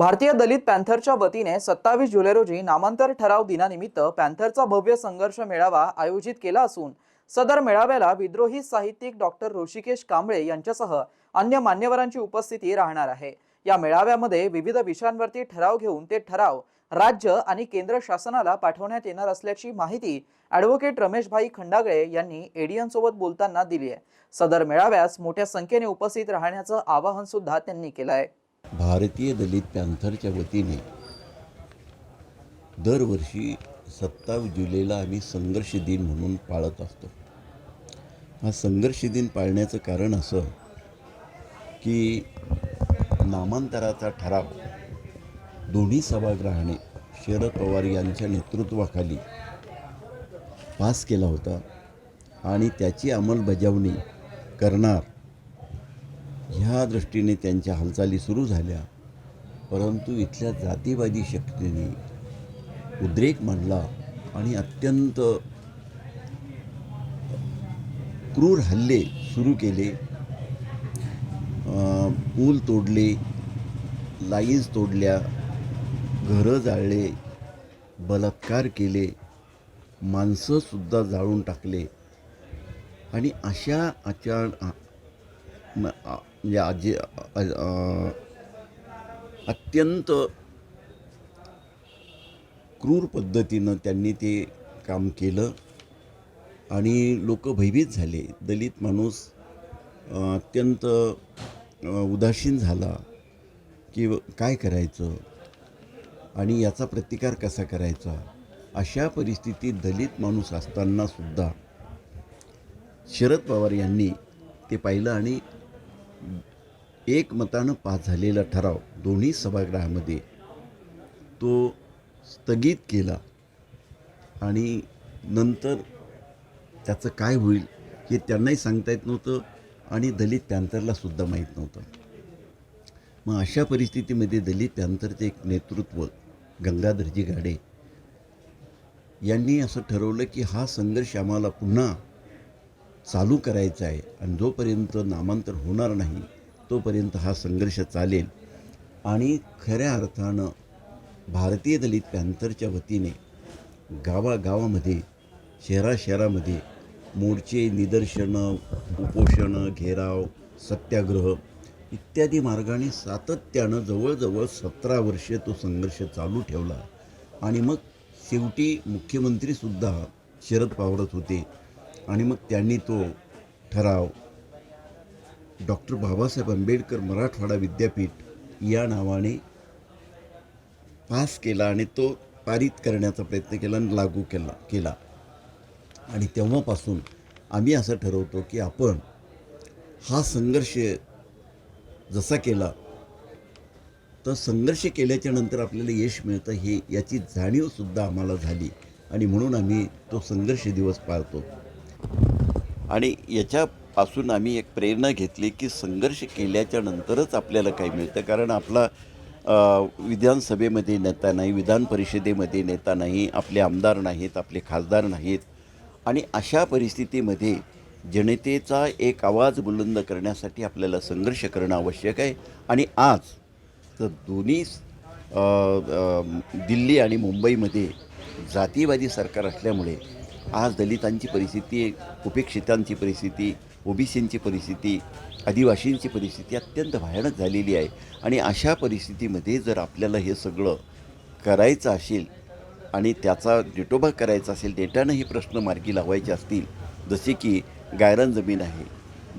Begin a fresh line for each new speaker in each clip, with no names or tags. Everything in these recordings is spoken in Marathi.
भारतीय दलित पॅन्थरच्या वतीने सत्तावीस जुलै रोजी नामांतर ठराव दिनानिमित्त पॅन्थरचा भव्य संघर्ष मेळावा आयोजित केला असून सदर मेळाव्याला विद्रोही साहित्यिक डॉक्टर ऋषिकेश कांबळे यांच्यासह अन्य मान्यवरांची उपस्थिती राहणार आहे. या मेळाव्यामध्ये विविध विषयांवरती ठराव घेऊन ते ठराव राज्य आणि केंद्र शासनाला पाठवण्यात येणार असल्याची माहिती ॲडव्होकेट रमेशभाई खंडागळे यांनी एडियनसोबत बोलताना दिली आहे. सदर मेळाव्यास मोठ्या संख्येने उपस्थित राहण्याचं आवाहन सुद्धा त्यांनी केलं आहे.
भारतीय दलित पॅन्थरच्या वतीने दरवर्षी सत्तावीस जुलैला आम्ही संघर्ष दिन म्हणून पाळत असतो. हा संघर्ष दिन पाळण्याचं कारण असं की नामांतराचा ठराव दोन्ही सभागृहाने शरद पवार यांच्या नेतृत्वाखाली पास केला होता आणि त्याची अंमलबजावणी करणार ह्या दृष्टीने त्यांच्या हालचाली सुरू झाल्या. परंतु इथल्या जातीवादी शक्तीने उद्रेक मांडला आणि अत्यंत क्रूर हल्ले सुरू केले. पूल तोडले लाईन्स तोडल्या घरं जाळले बलात्कार केले माणसंसुद्धा जाळून टाकले. आणि अशा आचार म्हणजे आजी अत्यंत क्रूर पद्धतीनं त्यांनी ते काम केलं. आणि लोक भयभीत झाले. दलित माणूस अत्यंत उदासीन झाला की काय करायचं? आणि याचा प्रतिकार कसा करायचा? अशा परिस्थितीत दलित माणूस असतानासुद्धा शरद पवार यांनी ते पाहिलं आणि एकमतानं पास झालेला ठराव दोन्ही सभागृहामध्ये तो स्थगित केला आणि नंतर त्याचं काय होईल हे त्यांनाही सांगता येत नव्हतं आणि दलित त्यांतरलासुद्धा सुद्धा माहीत नव्हतं. मग अशा परिस्थितीमध्ये दलित त्यांतरचे एक नेतृत्व गंगाधरजी गाडे यांनी असं ठरवलं की हा संघर्ष आम्हाला पुन्हा चालू करायचा आहे. आणि जोपर्यंत नामांतर होणार नाही तोपर्यंत हा संघर्ष चालेल. आणि खऱ्या अर्थानं भारतीय दलित पॅन्थरच्या वतीने गावागावामध्ये शहरा शहरामध्ये मोर्चे निदर्शनं उपोषणं घेराव सत्याग्रह इत्यादी मार्गाने सातत्यानं जवळजवळ सतरा वर्षे तो संघर्ष चालू ठेवला. आणि मग शेवटी मुख्यमंत्रीसुद्धा शरद पवारच होते. आणि मग त्यांनी तो ठराव. डॉक्टर बाबासाहेब आंबेडकर मराठवाडा विद्यापीठ या नावाने पास केला आणि तो पारित करण्याचा प्रयत्न केला आणि लागू केला केला. आणि तेव्हापासून आम्ही असं ठरवतो की आपण हा संघर्ष जसा केला तर संघर्ष केल्याच्यानंतर आपल्याला यश मिळतं हे याची जाणीवसुद्धा आम्हाला झाली. आणि म्हणून आम्ही तो संघर्ष दिवस पाळतो. आणि याच्यापासून आम्ही एक प्रेरणा घेतली की संघर्ष केल्याच्या नंतरच आपल्याला काही मिळतं. कारण आपला विधानसभेमध्ये नेता नाही विधान परिषदेमध्ये नेता नाही आपले आमदार नाहीत आपले खासदार नाहीत. आणि अशा परिस्थितीमध्ये जनतेचा एक आवाज बुलंद करण्यासाठी आपल्याला संघर्ष करणं आवश्यक आहे. आणि आज तर दोन्ही दिल्ली आणि मुंबईमध्ये जातीवादी सरकार असल्यामुळे आज दलितांची परिस्थिती उपेक्षितांची परिस्थिती ओबीसींची परिस्थिती आदिवासींची परिस्थिती अत्यंत भयानक झालेली आहे. आणि अशा परिस्थितीमध्ये जर आपल्याला हे सगळं करायचं असेल आणि त्याचा डेटोबा करायचा असेल डेटानं हे प्रश्न मार्गी लावायचे असतील जसे की गायरान जमीन आहे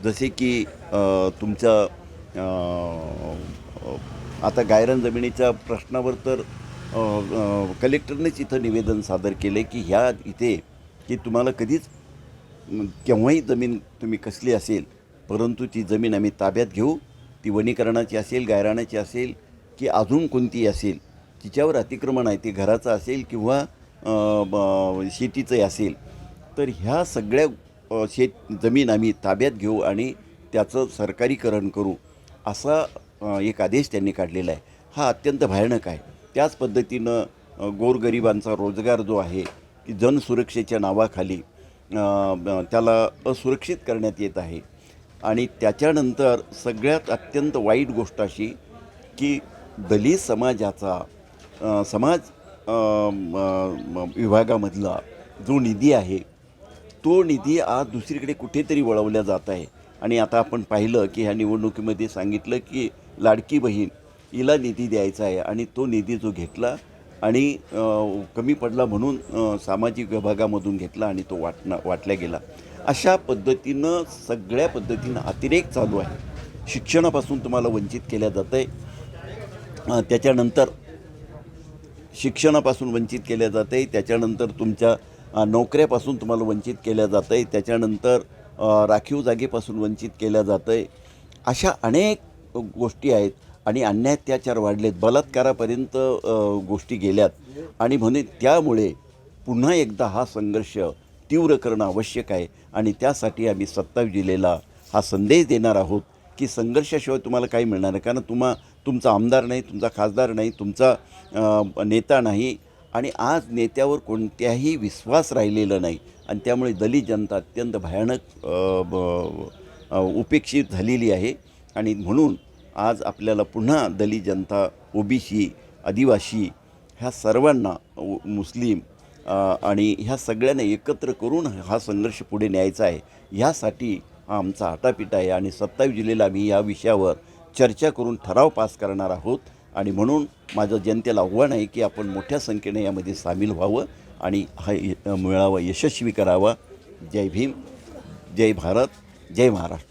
जसे की तुमचं आता गायरान जमिनीच्या प्रश्नावर तर कलेक्टरनेच इथं निवेदन सादर केलं की ह्या इथे की तुम्हाला कधीच केव्हाही जमीन तुम्ही कसली असेल परंतु ती जमीन आम्ही ताब्यात घेऊ ती वनीकरणाची असेल गायराणाची असेल की अजून कोणती असेल तिच्यावर अतिक्रमण आहे ती घराचं असेल किंवा ब- शेतीचंही असेल तर ह्या सगळ्या शेत जमीन आम्ही ताब्यात घेऊ आणि त्याचं सरकारीकरण करू असा एक आदेश त्यांनी काढलेला आहे. हा अत्यंत भयानक आहे. त्याच पद्धतीनं गोरगरिबांचा रोजगार जो आहे की जनसुरक्षेच्या नावाखाली त्याला असुरक्षित करण्यात येत आहे. आणि त्याच्यानंतर सगळ्यात अत्यंत वाईट गोष्ट अशी की दलित समाजाचा समाज विभागामधला जो निधी आहे तो निधी आज दुसरीकडे कुठेतरी वळवला जात आहे. आणि आता आपण पाहिलं की ह्या निवडणुकीमध्ये सांगितलं की लाडकी बहीण हिला निधी द्यायचा आहे आणि तो निधी जो घेतला आणि कमी पडला म्हणून सामाजिक विभागामधून घेतला आणि तो वाटणं वाटला गेला. अशा पद्धतीनं सगळ्या पद्धतीनं अतिरेक चालू आहे. शिक्षणापासून तुम्हाला वंचित केल्या जातं आहे त्याच्यानंतर शिक्षणापासून वंचित केल्या जातं आहे त्याच्यानंतर तुमच्या नोकऱ्यापासून तुम्हाला वंचित केल्या जातं आहे त्याच्यानंतर राखीव जागेपासून वंचित केल्या जातं आहे अशा अनेक गोष्टी आहेत. आणि अन्याय अत्याचार वाढलेत. बलात्कारापर्यंत गोष्टी गेल्यात. आणि म्हणून त्यामुळे पुन्हा एकदा हा संघर्ष तीव्र करणं आवश्यक आहे. आणि त्यासाठी आम्ही सत्तावीस जिल्ह्याला हा संदेश देणार आहोत की संघर्षाशिवाय तुम्हाला काही मिळणार नाही. कारण तुम्हा तुमचा आमदार नाही तुमचा खासदार नाही तुमचा नेता नाही. आणि आज नेत्यावर कोणत्याही विश्वास राहिलेला नाही. आणि त्यामुळे दलित जनता अत्यंत भयानक ब- उपेक्षित झालेली आहे. आणि म्हणून आज आपल्याला पुन्हा दलित जनता ओबीसी आदिवासी ह्या सर्वांना मुस्लिम आणि ह्या सगळ्यांना एकत्र करून हा संघर्ष पुढे न्यायचा आहे ह्यासाठी हा आमचा आटापिटा आहे आणि सत्तावीस जुलैला आम्ही या विषयावर चर्चा करून ठराव पास करणार आहोत. आणि म्हणून माझं जनतेला आव्हान आहे की आपण मोठ्या संख्येने यामध्ये सामील व्हावं आणि हा य- मेळावा यशस्वी करावा. जय भीम जय भारत जय महाराष्ट्र.